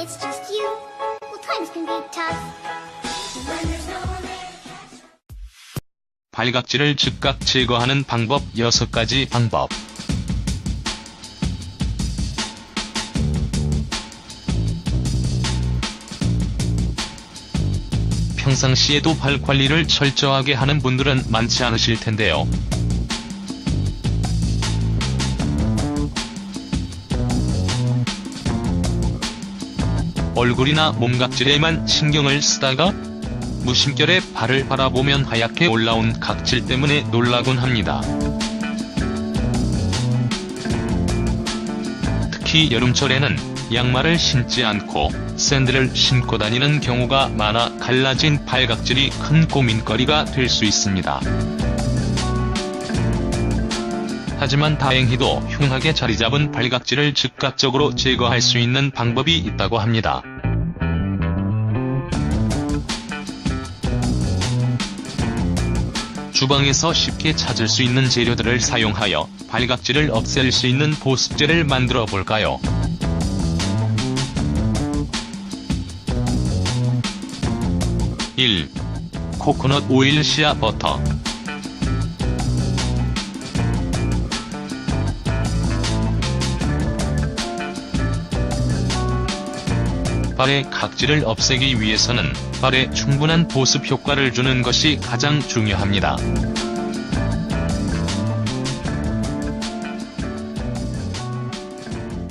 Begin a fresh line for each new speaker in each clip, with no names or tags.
it's just you, well, times can be tough.
발각질을 즉각 제거하는 방법 6가지 방법. 평상시에도 발 관리를 철저하게 하는 분들은 많지 않으실 텐데요. 얼굴이나 몸각질에만 신경을 쓰다가 무심결에 발을 바라보면 하얗게 올라온 각질 때문에 놀라곤 합니다. 특히 여름철에는 양말을 신지 않고 샌들을 신고 다니는 경우가 많아 갈라진 발각질이 큰 고민거리가 될 수 있습니다. 하지만 다행히도 흉하게 자리 잡은 발각질을 즉각적으로 제거할 수 있는 방법이 있다고 합니다. 주방에서 쉽게 찾을 수 있는 재료들을 사용하여 발각질을 없앨 수 있는 보습제를 만들어 볼까요? (1) 코코넛 오일 시아 버터 발의 각질을 없애기 위해서는 발에 충분한 보습 효과를 주는 것이 가장 중요합니다.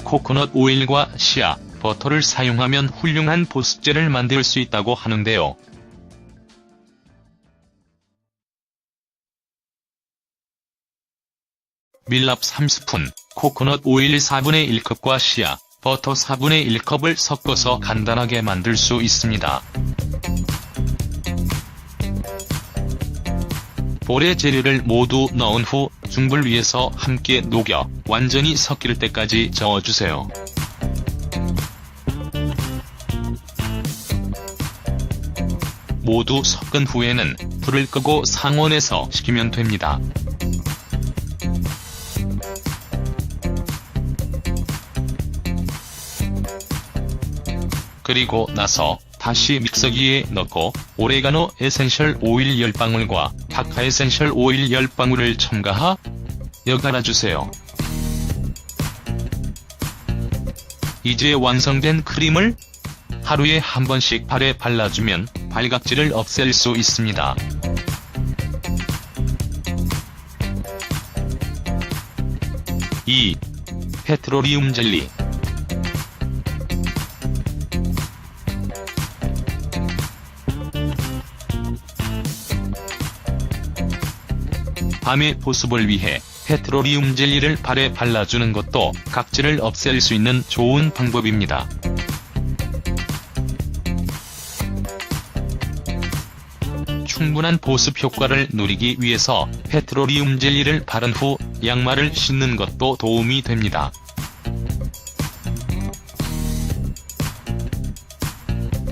코코넛 오일과 시아, 버터를 사용하면 훌륭한 보습제를 만들 수 있다고 하는데요. 밀랍 3스푼, 코코넛 오일 4분의 1컵과 시아, 버터 4분의 1컵을 섞어서 간단하게 만들 수 있습니다. 볼에 재료를 모두 넣은 후 중불 위에서 함께 녹여 완전히 섞일 때까지 저어주세요. 모두 섞은 후에는 불을 끄고 상온에서 식히면 됩니다. 그리고 나서 다시 믹서기에 넣고 오레가노 에센셜 오일 10방울과 파카 에센셜 오일 10방울을 첨가하 여갈아주세요. 이제 완성된 크림을 하루에 한 번씩 발에 발라주면 발각질을 없앨 수 있습니다. 이 페트로리움 젤리 밤의 보습을 위해 페트로리움 젤리를 발에 발라주는 것도 각질을 없앨 수 있는 좋은 방법입니다. 충분한 보습 효과를 누리기 위해서 페트로리움 젤리를 바른 후 양말을 신는 것도 도움이 됩니다.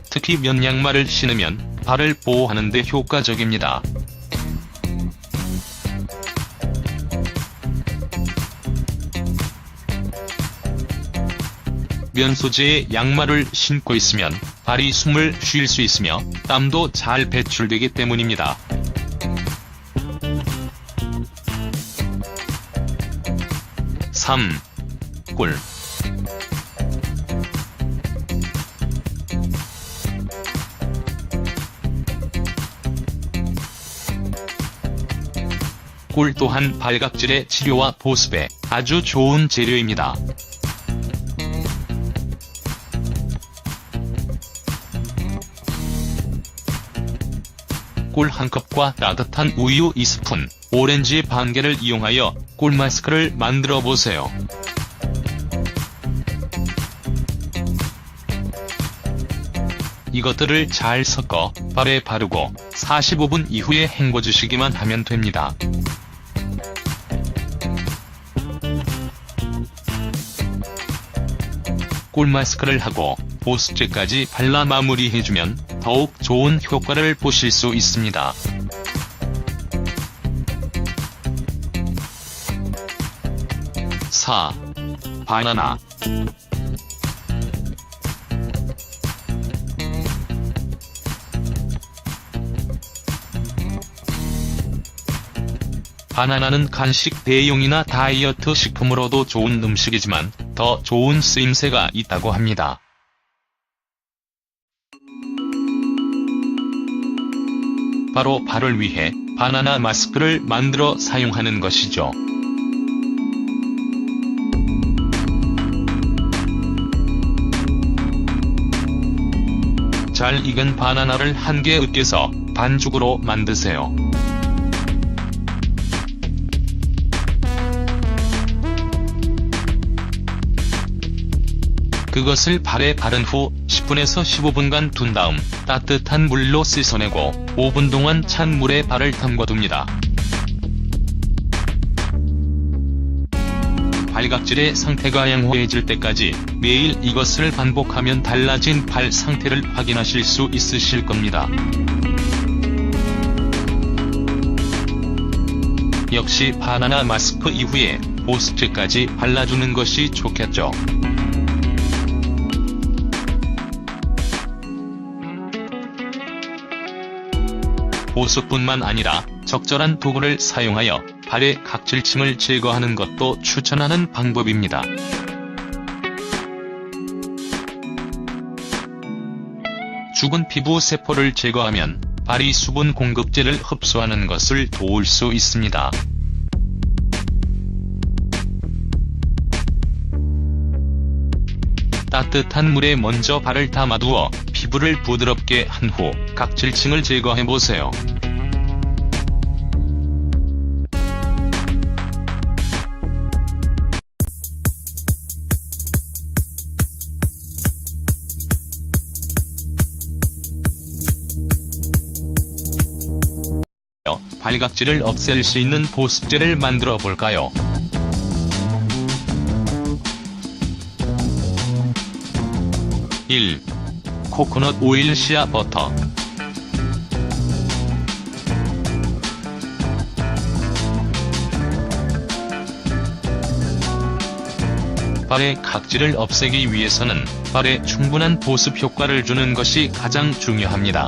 특히 면 양말을 신으면 발을 보호하는 데 효과적입니다. 면 소재의 양말을 신고 있으면 발이 숨을 쉴 수 있으며 땀도 잘 배출되기 때문입니다. (3) 꿀꿀 또한 발각질의 치료와 보습에 아주 좋은 재료입니다. 꿀 한 컵과 따뜻한 우유 2스푼, 오렌지 반 개를 이용하여 꿀 마스크를 만들어 보세요. 이것들을 잘 섞어 발에 바르고 45분 이후에 헹궈주시기만 하면 됩니다. 꿀 마스크를 하고 보습제까지 발라 마무리해주면 더욱 좋은 효과를 보실 수 있습니다. 4. 바나나 바나나는 간식 대용이나 다이어트 식품으로도 좋은 음식이지만 더 좋은 쓰임새가 있다고 합니다. 바로 발을 위해 바나나 마스크를 만들어 사용하는 것이죠. 잘 익은 바나나를 한 개 으깨서 반죽으로 만드세요. 그것을 발에 바른 후 10분에서 15분간 둔 다음 따뜻한 물로 씻어내고 5분 동안 찬 물에 발을 담궈둡니다. 발각질의 상태가 양호해질 때까지 매일 이것을 반복하면 달라진 발 상태를 확인하실 수 있으실 겁니다. 역시 바나나 마스크 이후에 보습제까지 발라주는 것이 좋겠죠. 보습뿐만 아니라 적절한 도구를 사용하여 발의 각질층을 제거하는 것도 추천하는 방법입니다. 죽은 피부 세포를 제거하면 발이 수분 공급제를 흡수하는 것을 도울 수 있습니다. 따뜻한 물에 먼저 발을 담아두어 피부를 부드럽게 한 후 각 질층을 제거해보세요. 발각질을 없앨 수 있는 보습제를 만들어 볼까요? (1) 코코넛 오일 씨앗 버터 발의 각질을 없애기 위해서는 발에 충분한 보습 효과를 주는 것이 가장 중요합니다.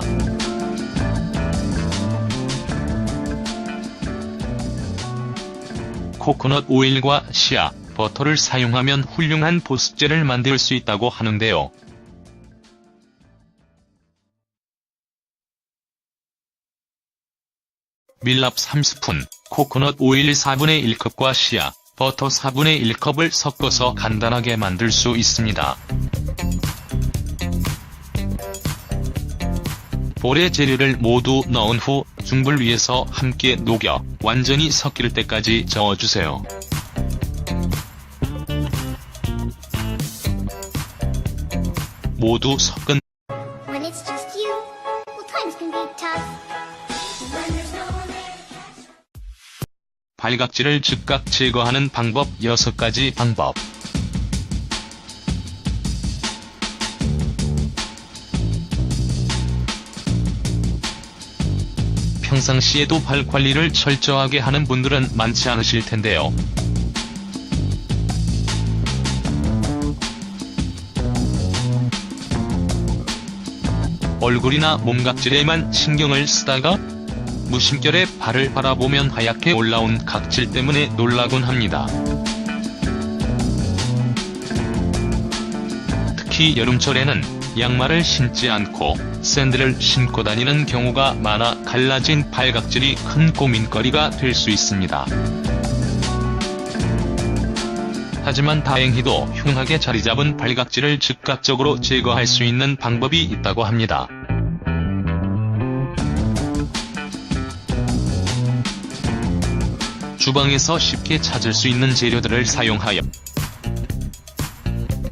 코코넛 오일과 씨앗, 버터를 사용하면 훌륭한 보습제를 만들 수 있다고 하는데요. 밀랍 3스푼, 코코넛 오일 4분의 1컵과 씨앗, 버터 4분의 1컵을 섞어서 간단하게 만들 수 있습니다. 볼에 재료를 모두 넣은 후 중불 위에서 함께 녹여 완전히 섞일 때까지 저어주세요. 모두 섞은 발각질을 즉각 제거하는 방법 6가지 방법 평상시에도 발 관리를 철저하게 하는 분들은 많지 않으실 텐데요. 얼굴이나 몸각질에만 신경을 쓰다가 무심결에 발을 바라보면 하얗게 올라온 각질 때문에 놀라곤 합니다. 특히 여름철에는 양말을 신지 않고 샌들을 신고 다니는 경우가 많아 갈라진 발각질이 큰 고민거리가 될 수 있습니다. 하지만 다행히도 흉하게 자리 잡은 발각질을 즉각적으로 제거할 수 있는 방법이 있다고 합니다. 주방에서 쉽게 찾을 수 있는 재료들을 사용하여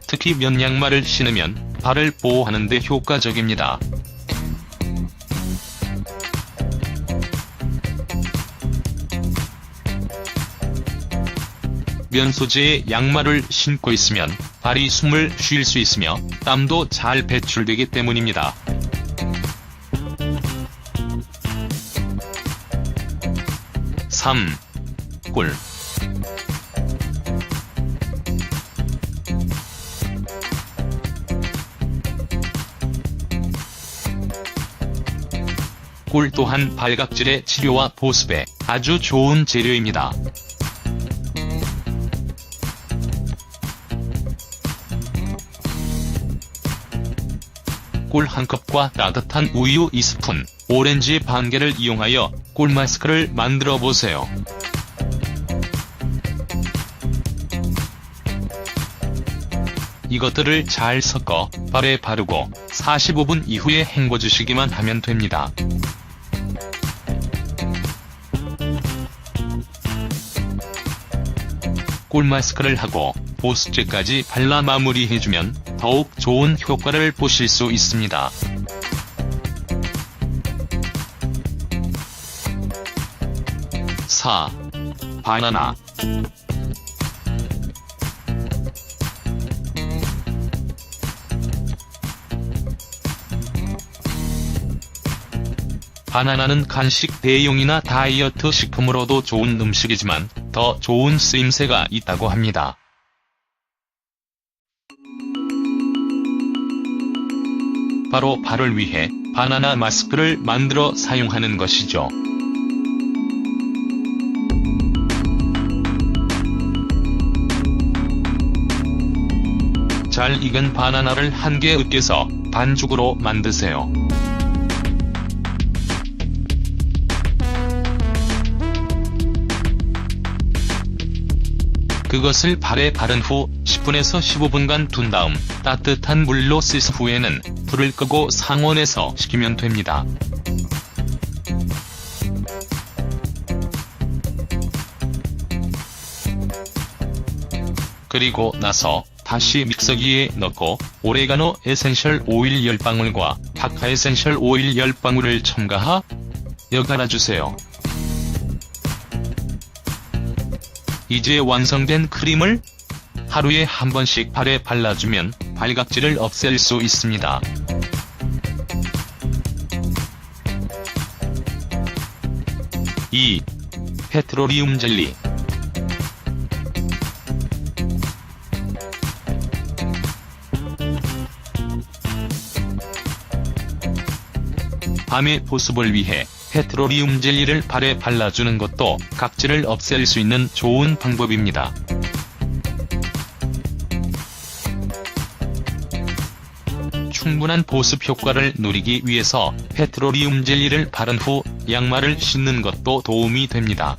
특히 면 양말을 신으면 발을 보호하는 데 효과적입니다. 면 소재의 양말을 신고 있으면 발이 숨을 쉴 수 있으며 땀도 잘 배출되기 때문입니다. (3) 꿀 꿀 또한 발각질의 치료와 보습에 아주 좋은 재료입니다. 꿀 한 컵과 따뜻한 우유 2스푼, 오렌지 반 개를 이용하여 꿀 마스크를 만들어 보세요. 이것들을 잘 섞어 발에 바르고 45분 이후에 헹궈주시기만 하면 됩니다. 꿀 마스크를 하고 보습제까지 발라 마무리해주면 더욱 좋은 효과를 보실 수 있습니다. 사 바나나 바나나는 간식 대용이나 다이어트 식품으로도 좋은 음식이지만 더 좋은 쓰임새가 있다고 합니다. 바로 발을 위해 바나나 마스크를 만들어 사용하는 것이죠. 잘 익은 바나나를 한 개 으깨서 반죽으로 만드세요. 그것을 발에 바른 후 10분에서 15분간 둔 다음 따뜻한 물로 씻은 후에는 불을 끄고 상온에서 식히면 됩니다. 그리고 나서 다시 믹서기에 넣고 오레가노 에센셜 오일 10방울과 카카 에센셜 오일 10방울을 첨가하 여갈아주세요. 이제 완성된 크림을 하루에 한 번씩 발에 발라주면 발각질을 없앨 수 있습니다. 이 페트로리움 젤리 밤의 보습을 위해 페트로리움 젤리를 발에 발라주는 것도 각질을 없앨 수 있는 좋은 방법입니다. 충분한 보습 효과를 누리기 위해서 페트로리움 젤리를 바른 후 양말을 신는 것도 도움이 됩니다.